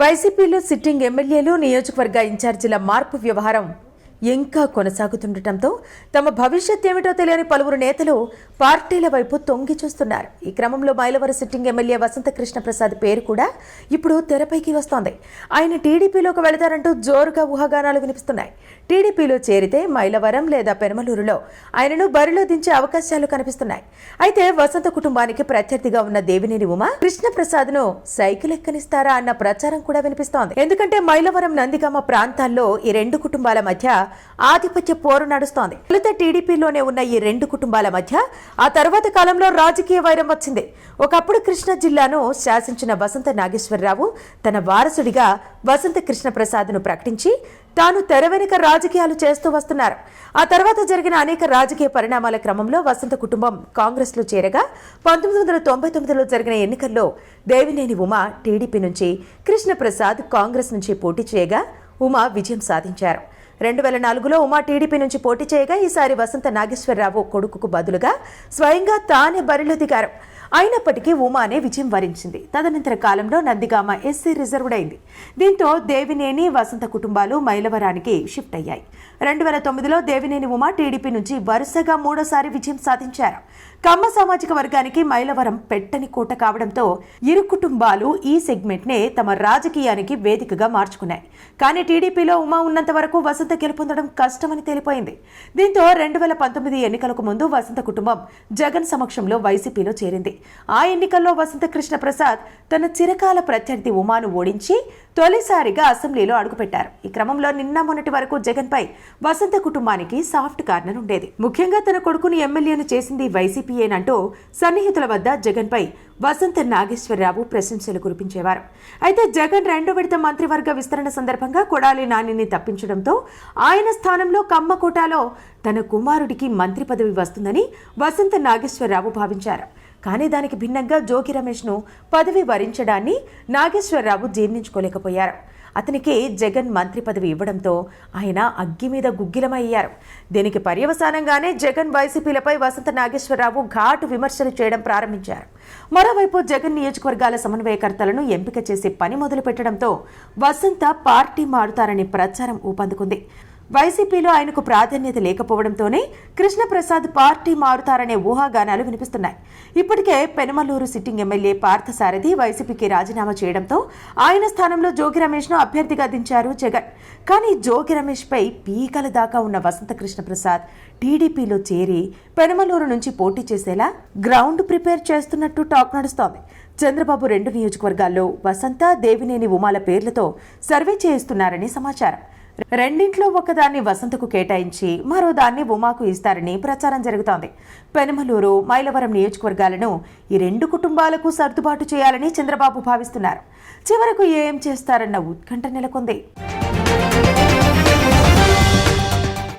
వైసీపీలో సిట్టింగ్ ఎమ్మెల్యేలు నియోజకవర్గ ఇన్ఛార్జీల మార్పు వ్యవహారం. ఇంకా కొనసాగుతుండటంతో తమ భవిష్యత్ ఏమిటో తెలియని పలువురు నేతలు పార్టీల వైపు తొంగి చూస్తున్నారు. ఈ క్రమంలో మైలవరం సిట్టింగ్ ఎమ్మెల్యే వసంత కృష్ణ ప్రసాద్ పేరు కూడా ఇప్పుడు తెరపైకి వస్తోంది. ఆయన టీడీపీలోకి వెళతారంటూ జోరుగా ఊహాగానాలు వినిపిస్తున్నాయి. టీడీపీలో చేరితే మైలవరం లేదా పెనమలూరులో ఆయనను బరిలో దించే అవకాశాలు కనిపిస్తున్నాయి. అయితే వసంత కుటుంబానికి ప్రత్యర్థిగా ఉన్న దేవినేని ఉమ కృష్ణప్రసాద్ను సైకిల్ ఎక్కనిస్తారా అన్న ప్రచారం కూడా వినిపిస్తోంది. ఎందుకంటే మైలవరం నందిగామ ప్రాంతాల్లో ఈ రెండు కుటుంబాల మధ్య ఆధిపత్య పోరు నడుస్తోంది. తొలుత టీడీపీలోనే ఉన్న ఈ రెండు కుటుంబాల మధ్య ఆ తర్వాత కాలంలో రాజకీయ వైరం వచ్చింది. ఒకప్పుడు కృష్ణా జిల్లాను శాసించిన వసంత నాగేశ్వరరావు తన వారసుడిగా వసంత కృష్ణప్రసాద్ను ప్రకటించి తాను తెర వెనుక రాజకీయాలు చేస్తూ వస్తున్నారు. ఆ తర్వాత జరిగిన అనేక రాజకీయ పరిణామాల క్రమంలో వసంత కుటుంబం కాంగ్రెస్లో చేరగా పంతొమ్మిది వందల తొంభై తొమ్మిదిలో జరిగిన ఎన్నికల్లో దేవినేని ఉమా టీడీపీ నుంచి కృష్ణప్రసాద్ కాంగ్రెస్ నుంచి పోటీ చేయగా ఉమా విజయం సాధించారు. రెండు వేల నాలుగులో ఉమా టీడీపీ నుంచి పోటీ చేయగా ఈసారి వసంత నాగేశ్వరరావు కొడుకుకు బదులుగా స్వయంగా తానే బరిలో దిగారు. అయినప్పటికీ ఉమానే విజయం వరించింది. తదనంతర కాలంలో నందిగామ ఎస్సీ రిజర్వ్డ్ అయింది. దీంతో దేవినేని వసంత కుటుంబాలు మైలవరానికి షిఫ్ట్ అయ్యాయి. రెండు వేల తొమ్మిదిలో దేవినేని ఉమా టీడీపీ నుంచి వరుసగా మూడోసారి విజయం సాధించారు. కమ్మ సామాజిక వర్గానికి మైలవరం పెట్టని కోట కావడంతో ఇరు కుటుంబాలు ఈ సెగ్మెంట్నే తమ రాజకీయానికి వేదికగా మార్చుకున్నాయి. కానీ టీడీపీలో ఉమా ఉన్నంత వరకు వసంత గెలుపొందడం కష్టమని తేలిపోయింది. దీంతో రెండు వేల పంతొమ్మిది ఎన్నికలకు ముందు వసంత కుటుంబం జగన్ సమక్షంలో వైసీపీలో చేరింది. ఆ ఎన్నికల్లో వసంత కృష్ణ ప్రసాద్ తన చిరకాల ప్రత్యర్థి ఉమాను ఓడించి తొలిసారిగా అసెంబ్లీలో అడుగుపెట్టారు. ఈ క్రమంలో నిన్న మొన్నటి వరకు జగన్ పై వసంత కుటుంబానికి సాఫ్ట్ కార్నర్ ఉండేది. ముఖ్యంగా తన కొడుకుని ఎమ్మెల్యేను చేసింది వైసీపీయేనంటూ సన్నిహితుల వద్ద జగన్ పై వసంత నాగేశ్వరరావు ప్రశంసలు కురిపించేవారు. అయితే జగన్ రెండో విడత మంత్రివర్గ విస్తరణ సందర్భంగా కొడాలి నానిని తప్పించడంతో ఆయన స్థానంలో కమ్మ కోటాలో తన కుమారుడికి మంత్రి పదవి వస్తుందని వసంత నాగేశ్వరరావు భావించారు. కానీ దానికి భిన్నంగా జోగి రమేష్ను పదవి వరించడాన్ని నాగేశ్వరరావు జీర్ణించుకోలేకపోయారు. అతనికి జగన్ మంత్రి పదవి ఇవ్వడంతో ఆయన అగ్గి మీద గుగ్గిలమయ్యారు. దీనికి పర్యవసానంగానే జగన్ వైసీపీలపై వసంత నాగేశ్వరరావు ఘాటు విమర్శలు చేయడం ప్రారంభించారు. మరోవైపు జగన్ నియోజకవర్గాల సమన్వయకర్తలను ఎంపిక చేసే పని మొదలు పెట్టడంతో వసంత పార్టీ మారుతారని ప్రచారం ఊపందుకుంది. వైసీపీలో ఆయనకు ప్రాధాన్యత లేకపోవడంతోనే కృష్ణప్రసాద్ పార్టీ మారుతారనే ఊహాగానాలు వినిపిస్తున్నాయి. ఇప్పటికే పెనమలూరు సిట్టింగ్ ఎమ్మెల్యే పార్థసారథి వైసీపీకి రాజీనామా చేయడంతో ఆయన స్థానంలో జోగి రమేష్ను అభ్యర్థిగా దించారు జగన్. కానీ జోగి రమేష్పై పీకల దాకా ఉన్న వసంత కృష్ణప్రసాద్ టీడీపీలో చేరి పెనమలూరు నుంచి పోటీ చేసేలా గ్రౌండ్ ప్రిపేర్ చేస్తున్నట్టు టాక్ నడుస్తోంది. చంద్రబాబు రెండు నియోజకవర్గాల్లో వసంత దేవినేని ఉమాల పేర్లతో సర్వే చేయిస్తున్నారని సమాచారం. రెండింట్లో ఒకదాన్ని వసంతకు కేటాయించి మరో దాన్ని ఉమాకు ఇస్తారని ప్రచారం జరుగుతోంది. పెనమలూరు మైలవరం నియోజకవర్గాలను ఈ రెండు కుటుంబాలకు సర్దుబాటు చేయాలని చంద్రబాబు భావిస్తున్నారు. చివరకు ఏం చేస్తారన్న ఉత్కంఠ నెలకొంది.